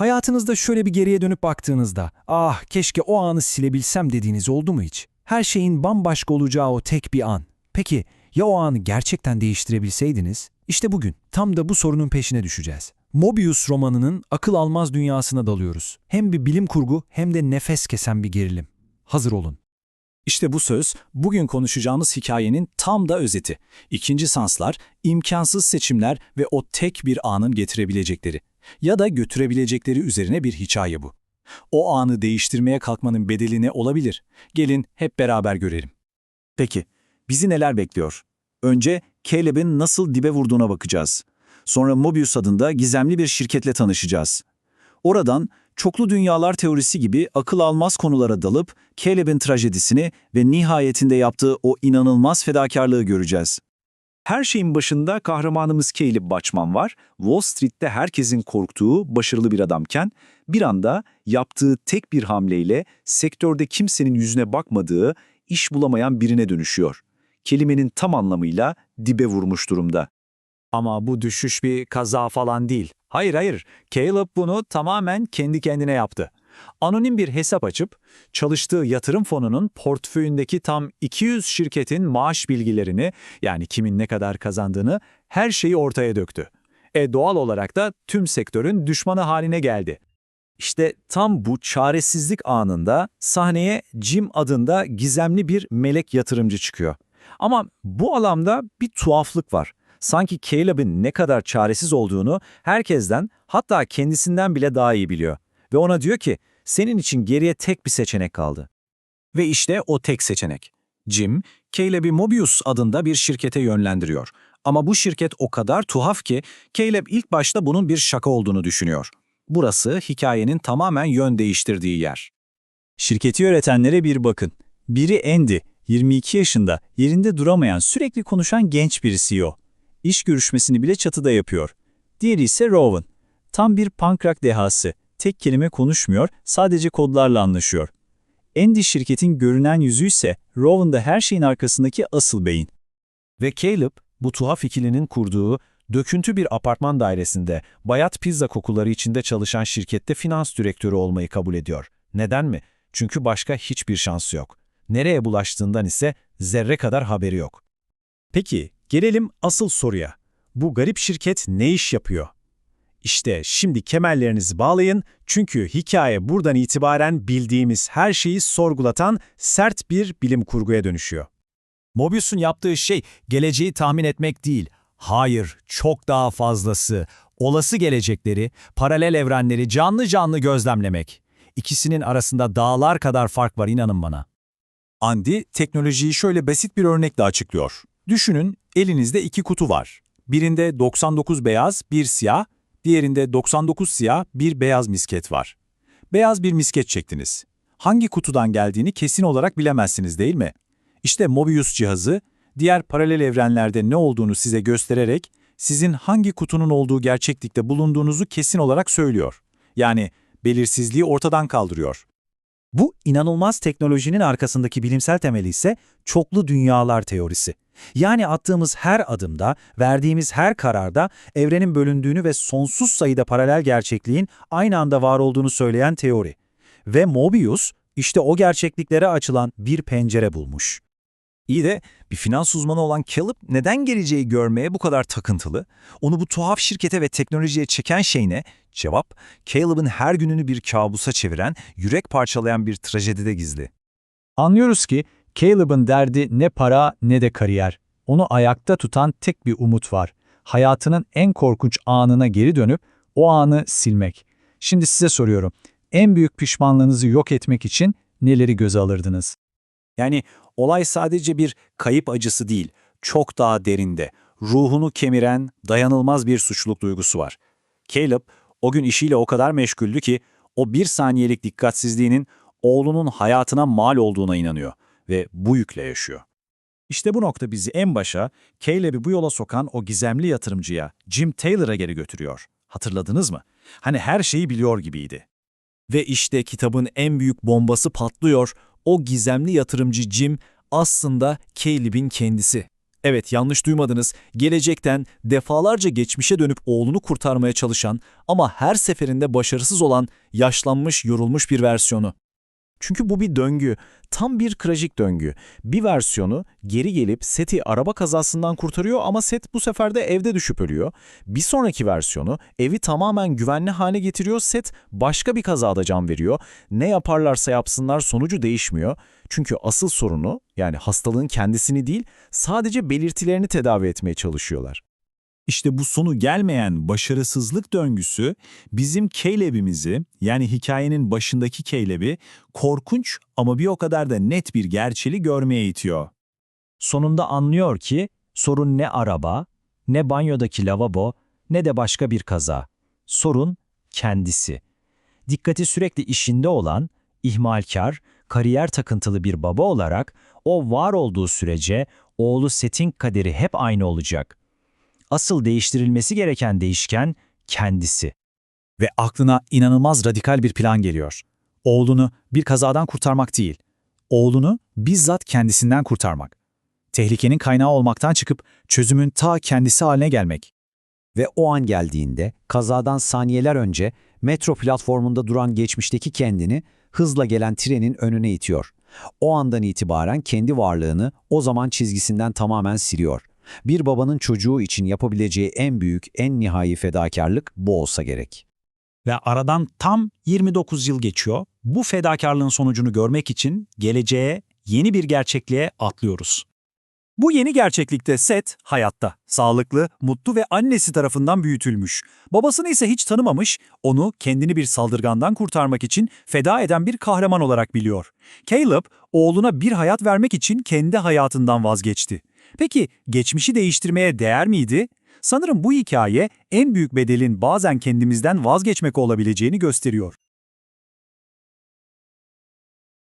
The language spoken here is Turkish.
Hayatınızda şöyle bir geriye dönüp baktığınızda, ah keşke o anı silebilsem dediğiniz oldu mu hiç? Her şeyin bambaşka olacağı o tek bir an. Peki ya o anı gerçekten değiştirebilseydiniz? İşte bugün tam da bu sorunun peşine düşeceğiz. Mobius romanının akıl almaz dünyasına dalıyoruz. Hem bir bilim kurgu hem de nefes kesen bir gerilim. Hazır olun. İşte bu söz bugün konuşacağımız hikayenin tam da özeti. İkinci sanslar, imkansız seçimler ve o tek bir anın getirebilecekleri ya da götürebilecekleri üzerine bir hikaye bu. O anı değiştirmeye kalkmanın bedeli ne olabilir? Gelin hep beraber görelim. Peki, bizi neler bekliyor? Önce Caleb'in nasıl dibe vurduğuna bakacağız. Sonra Mobius adında gizemli bir şirketle tanışacağız. Oradan çoklu dünyalar teorisi gibi akıl almaz konulara dalıp Caleb'in trajedisini ve nihayetinde yaptığı o inanılmaz fedakarlığı göreceğiz. Her şeyin başında kahramanımız Caleb Bachman var. Wall Street'te herkesin korktuğu başarılı bir adamken bir anda yaptığı tek bir hamleyle sektörde kimsenin yüzüne bakmadığı, iş bulamayan birine dönüşüyor. Kelimenin tam anlamıyla dibe vurmuş durumda. Ama bu düşüş bir kaza falan değil. Hayır hayır, Caleb bunu tamamen kendi kendine yaptı. Anonim bir hesap açıp, çalıştığı yatırım fonunun portföyündeki tam 200 şirketin maaş bilgilerini, yani kimin ne kadar kazandığını, her şeyi ortaya döktü. E doğal olarak da tüm sektörün düşmanı haline geldi. İşte tam bu çaresizlik anında sahneye Jim adında gizemli bir melek yatırımcı çıkıyor. Ama bu alanda bir tuhaflık var. Sanki Caleb'in ne kadar çaresiz olduğunu herkesten hatta kendisinden bile daha iyi biliyor. Ve ona diyor ki senin için geriye tek bir seçenek kaldı. Ve işte o tek seçenek. Jim, Caleb'i Mobius adında bir şirkete yönlendiriyor. Ama bu şirket o kadar tuhaf ki Caleb ilk başta bunun bir şaka olduğunu düşünüyor. Burası hikayenin tamamen yön değiştirdiği yer. Şirketi yönetenlere bir bakın. Biri Andy, 22 yaşında, yerinde duramayan, sürekli konuşan genç bir CEO. İş görüşmesini bile çatıda yapıyor. Diğeri ise Rowan. Tam bir punk rock dehası. Tek kelime konuşmuyor, sadece kodlarla anlaşıyor. Andy şirketin görünen yüzü ise Rowan da her şeyin arkasındaki asıl beyin. Ve Caleb, bu tuhaf ikilinin kurduğu, döküntü bir apartman dairesinde, bayat pizza kokuları içinde çalışan şirkette finans direktörü olmayı kabul ediyor. Neden mi? Çünkü başka hiçbir şansı yok. Nereye bulaştığından ise zerre kadar haberi yok. Peki, gelelim asıl soruya. Bu garip şirket ne iş yapıyor? İşte şimdi kemerlerinizi bağlayın çünkü hikaye buradan itibaren bildiğimiz her şeyi sorgulatan sert bir bilim kurguya dönüşüyor. Mobius'un yaptığı şey geleceği tahmin etmek değil. Hayır, çok daha fazlası. Olası gelecekleri, paralel evrenleri canlı canlı gözlemlemek. İkisinin arasında dağlar kadar fark var inanın bana. Andy teknolojiyi şöyle basit bir örnekle açıklıyor. Düşünün elinizde iki kutu var. Birinde 99 beyaz, bir siyah, diğerinde 99 siyah, bir beyaz misket var. Beyaz bir misket çektiniz. Hangi kutudan geldiğini kesin olarak bilemezsiniz değil mi? İşte Mobius cihazı, diğer paralel evrenlerde ne olduğunu size göstererek sizin hangi kutunun olduğu gerçeklikte bulunduğunuzu kesin olarak söylüyor. Yani belirsizliği ortadan kaldırıyor. Bu inanılmaz teknolojinin arkasındaki bilimsel temeli ise çoklu dünyalar teorisi. Yani attığımız her adımda, verdiğimiz her kararda evrenin bölündüğünü ve sonsuz sayıda paralel gerçekliğin aynı anda var olduğunu söyleyen teori. Ve Mobius işte o gerçekliklere açılan bir pencere bulmuş. İyi de bir finans uzmanı olan Caleb neden geleceği görmeye bu kadar takıntılı? Onu bu tuhaf şirkete ve teknolojiye çeken şey ne? Cevap, Caleb'ın her gününü bir kabusa çeviren, yürek parçalayan bir trajedide gizli. Anlıyoruz ki Caleb'ın derdi ne para ne de kariyer. Onu ayakta tutan tek bir umut var. Hayatının en korkunç anına geri dönüp o anı silmek. Şimdi size soruyorum. En büyük pişmanlığınızı yok etmek için neleri göze alırdınız? Yani olay sadece bir kayıp acısı değil, çok daha derinde, ruhunu kemiren, dayanılmaz bir suçluluk duygusu var. Caleb, o gün işiyle o kadar meşguldü ki, o bir saniyelik dikkatsizliğinin oğlunun hayatına mal olduğuna inanıyor ve bu yükle yaşıyor. İşte bu nokta bizi en başa, Caleb'i bu yola sokan o gizemli yatırımcıya, Jim Taylor'a geri götürüyor. Hatırladınız mı? Hani her şeyi biliyor gibiydi. Ve işte kitabın en büyük bombası patlıyor. O gizemli yatırımcı Jim aslında Caleb'in kendisi. Evet yanlış duymadınız. Gelecekten defalarca geçmişe dönüp oğlunu kurtarmaya çalışan ama her seferinde başarısız olan yaşlanmış, yorulmuş bir versiyonu. Çünkü bu bir döngü, tam bir trajik döngü. Bir versiyonu geri gelip Seth'i araba kazasından kurtarıyor ama Seth bu sefer de evde düşüp ölüyor. Bir sonraki versiyonu evi tamamen güvenli hale getiriyor, Seth başka bir kazada can veriyor. Ne yaparlarsa yapsınlar sonucu değişmiyor. Çünkü asıl sorunu yani hastalığın kendisini değil sadece belirtilerini tedavi etmeye çalışıyorlar. İşte bu sonu gelmeyen başarısızlık döngüsü bizim Caleb'imizi yani hikayenin başındaki Caleb'i korkunç ama bir o kadar da net bir gerçeği görmeye itiyor. Sonunda anlıyor ki sorun ne araba, ne banyodaki lavabo, ne de başka bir kaza. Sorun kendisi. Dikkati sürekli işinde olan, ihmalkar, kariyer takıntılı bir baba olarak o var olduğu sürece oğlu Set'in kaderi hep aynı olacak. Asıl değiştirilmesi gereken değişken kendisi. Ve aklına inanılmaz radikal bir plan geliyor. Oğlunu bir kazadan kurtarmak değil, oğlunu bizzat kendisinden kurtarmak. Tehlikenin kaynağı olmaktan çıkıp çözümün ta kendisi haline gelmek. Ve o an geldiğinde kazadan saniyeler önce metro platformunda duran geçmişteki kendini hızla gelen trenin önüne itiyor. O andan itibaren kendi varlığını o zaman çizgisinden tamamen siliyor. Bir babanın çocuğu için yapabileceği en büyük, en nihai fedakarlık bu olsa gerek. Ve aradan tam 29 yıl geçiyor. Bu fedakarlığın sonucunu görmek için geleceğe, yeni bir gerçekliğe atlıyoruz. Bu yeni gerçeklikte Seth hayatta, sağlıklı, mutlu ve annesi tarafından büyütülmüş. Babasını ise hiç tanımamış, onu kendini bir saldırgandan kurtarmak için feda eden bir kahraman olarak biliyor. Caleb, oğluna bir hayat vermek için kendi hayatından vazgeçti. Peki geçmişi değiştirmeye değer miydi? Sanırım bu hikaye en büyük bedelin bazen kendimizden vazgeçmek olabileceğini gösteriyor.